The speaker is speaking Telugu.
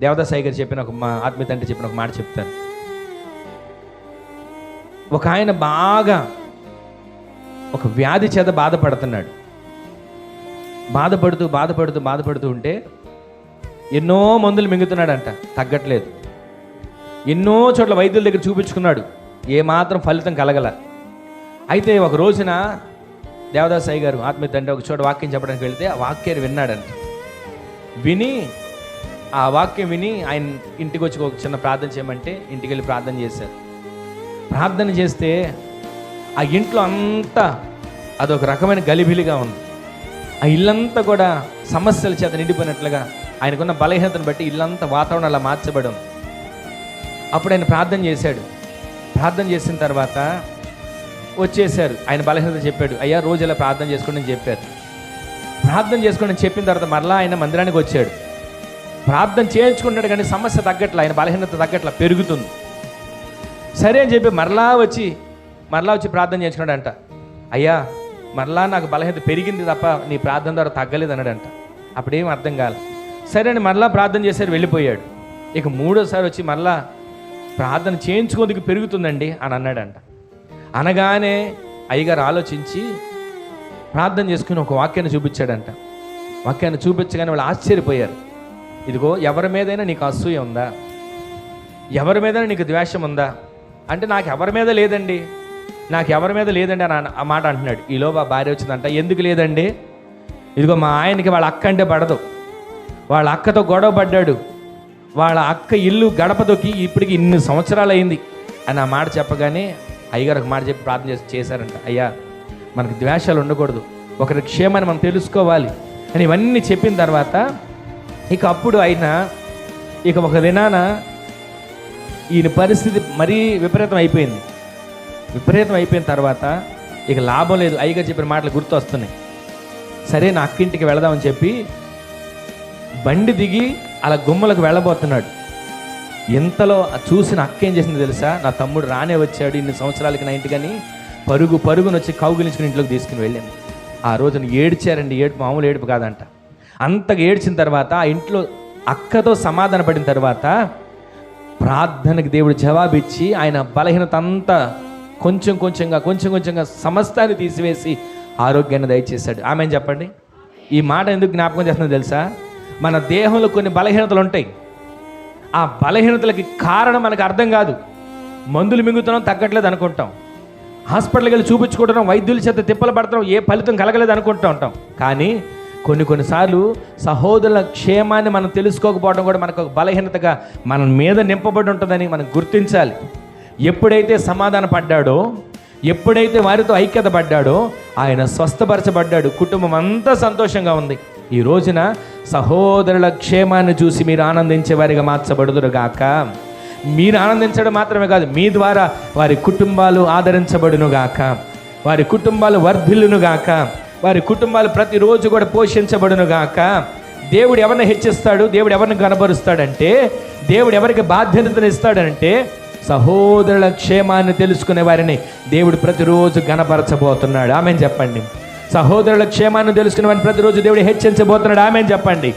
దేవదాసాయి గారు చెప్పిన ఒక మా ఆత్మీయ తండ్రి చెప్పిన ఒక మాట చెప్తాను ఒక ఆయన బాగా ఒక వ్యాధి చేత బాధపడుతున్నాడు. బాధపడుతూ బాధపడుతూ బాధపడుతూ ఉంటే ఎన్నో మందులు మింగుతున్నాడంట. తగ్గట్లేదు. ఎన్నో చోట్ల వైద్యుల దగ్గర చూపించుకున్నాడు. ఏమాత్రం ఫలితం కలగల. అయితే ఒక రోజున దేవదాస్ గారు ఆత్మీయ తండ్రి ఒక చోట వాక్యం చెప్పడానికి వెళితే ఆ వాక్యాన్ని విన్నాడంట. విని ఆ వాక్యం విని ఆయన ఇంటికి వచ్చి ఒక చిన్న ప్రార్థన చేయమంటే ఇంటికి వెళ్ళి ప్రార్థన చేశారు. ప్రార్థన చేస్తే ఆ ఇంట్లో అంతా అదొక రకమైన గలిబిలిగా ఉంది. ఆ ఇల్లంతా కూడా సమస్యల చేత నిండిపోయినట్లుగా ఆయనకున్న బలహీనతను బట్టి ఇల్లంతా వాతావరణం అలా మార్చబడి ఉంది. అప్పుడు ఆయన ప్రార్థన చేశాడు. ప్రార్థన చేసిన తర్వాత వచ్చేసారు ఆయన బలహీనత చెప్పాడు అయ్యా రోజు ఇలా ప్రార్థన చేసుకోండి అని చెప్పారు. ప్రార్థన చేసుకోండి చెప్పిన తర్వాత మరలా ఆయన మందిరానికి వచ్చాడు. ప్రార్థన చేయించుకుంటాడు కానీ సమస్య తగ్గట్ల ఆయన బలహీనత తగ్గట్ల పెరుగుతుంది. సరే అని చెప్పి మరలా వచ్చి మరలా వచ్చి ప్రార్థన చేయించుకున్నాడంట. అయ్యా మరలా నాకు బలహీనత పెరిగింది తప్ప నీ ప్రార్థన ద్వారా తగ్గలేదు అన్నాడంట. అప్పుడేం అర్థం కాలే. సరే అని మరలా ప్రార్థన చేశారు వెళ్ళిపోయాడు. ఇక మూడోసారి వచ్చి మరలా ప్రార్థన చేయించుకోదుకు పెరుగుతుందండి అని అన్నాడంట. అనగానే అయ్యగారు ఆలోచించి ప్రార్థన చేసుకుని ఒక వాక్యాన్ని చూపించాడంట. వాక్యాన్ని చూపించగానే వాళ్ళు ఆశ్చర్యపోయారు. ఇదిగో ఎవరి మీదైనా నీకు అసూయ ఉందా? ఎవరి మీద నీకు ద్వేషం ఉందా? అంటే నాకు ఎవరి మీద లేదండి. నాకు ఎవరి మీద లేదండి అని ఆ మాట అంటున్నాడు. ఈలోగా భార్య వచ్చిందంట ఎందుకు లేదండి? ఇదిగో మా ఆయనకి వాళ్ళ అక్క అంటే పడదు. వాళ్ళ అక్కతో గొడవ పడ్డాడు. వాళ్ళ అక్క ఇల్లు గడపదొక్కి ఇప్పటికి ఇన్ని సంవత్సరాలు అయింది. అని ఆ మాట చెప్పగానే అయ్యగారు ఒక మాట చెప్పి ప్రార్థన చేసి చేశారంట. అయ్యా మనకు ద్వేషాలు ఉండకూడదు. ఒకరి క్షేమాన్ని మనం తెలుసుకోవాలి. అని ఇవన్నీ చెప్పిన తర్వాత ఇక అప్పుడు ఆయన ఇక ఒక దినాన ఈయన పరిస్థితి మరీ విపరీతం అయిపోయింది. విపరీతం అయిపోయిన తర్వాత ఇక లాభం లేదు. అయ్యగా చెప్పిన మాటలు గుర్తు వస్తున్నాయి సరే నా అక్కింటికి వెళదామని చెప్పి బండి దిగి అలా గుమ్మలకు వెళ్ళబోతున్నాడు. ఇంతలో చూసిన అక్క ఏం చేసింది తెలుసా? నా తమ్ముడు రానే వచ్చాడు ఇన్ని సంవత్సరాలకి నా ఇంటికని పరుగు పరుగునొచ్చి కౌగిలించుకుని ఇంట్లోకి తీసుకుని వెళ్ళింది. ఆ రోజున ఏడ్చారండి ఏడుపు మామూలు ఏడుపు కాదంట. అంతగా ఏడ్చిన తర్వాత ఆ ఇంట్లో అక్కతో సమాధాన పడిన తర్వాత ప్రార్థనకి దేవుడు జవాబిచ్చి ఆయన బలహీనత అంతా కొంచెం కొంచెంగా కొంచెం కొంచెంగా సమస్తాన్ని తీసివేసి ఆరోగ్యాన్ని దయచేశాడు. ఆమె చెప్పండి? ఈ మాట ఎందుకు జ్ఞాపకం చేస్తుందో తెలుసా? మన దేహంలో కొన్ని బలహీనతలు ఉంటాయి. ఆ బలహీనతలకి కారణం మనకు అర్థం కాదు. మందులు మింగుతున్నాం తగ్గట్లేదు అనుకుంటాం. హాస్పిటల్కి వెళ్ళి చూపించుకుంటున్నాం వైద్యుల చేత తిప్పలు పడుతున్నాం ఏ ఫలితం కలగలేదు అనుకుంటూ ఉంటాం. కానీ కొన్ని కొన్నిసార్లు సహోదరుల క్షేమాన్ని మనం తెలుసుకోకపోవడం కూడా మనకు ఒక బలహీనతగా మన మీద నింపబడి ఉంటుందని మనం గుర్తించాలి. ఎప్పుడైతే సమాధాన పడ్డాడో ఎప్పుడైతే వారితో ఐక్యత పడ్డాడో ఆయన స్వస్థపరచబడ్డాడు. కుటుంబం అంతా సంతోషంగా ఉంది. ఈ రోజున సహోదరుల క్షేమాన్ని చూసి మీరు ఆనందించే వారిగా మార్చబడుదురుగాక మీరు ఆనందించడం మాత్రమే కాదు మీ ద్వారా వారి కుటుంబాలు ఆదరించబడునుగాక వారి కుటుంబాలు వర్ధిల్లునుగాక వారి కుటుంబాలు ప్రతిరోజు కూడా పోషించబడును గాక. దేవుడు ఎవరిని హెచ్చిస్తాడు? దేవుడు ఎవరిని కనబరుస్తాడంటే దేవుడు ఎవరికి బాధ్యతను ఇస్తాడంటే సహోదరుల క్షేమాన్ని తెలుసుకునే వారిని దేవుడు ప్రతిరోజు గణపరచబోతున్నాడు. ఆమె చెప్పండి. సహోదరుల క్షేమాన్ని తెలుసుకునే వారిని ప్రతిరోజు దేవుడు హెచ్చించబోతున్నాడు. ఆమె చెప్పండి.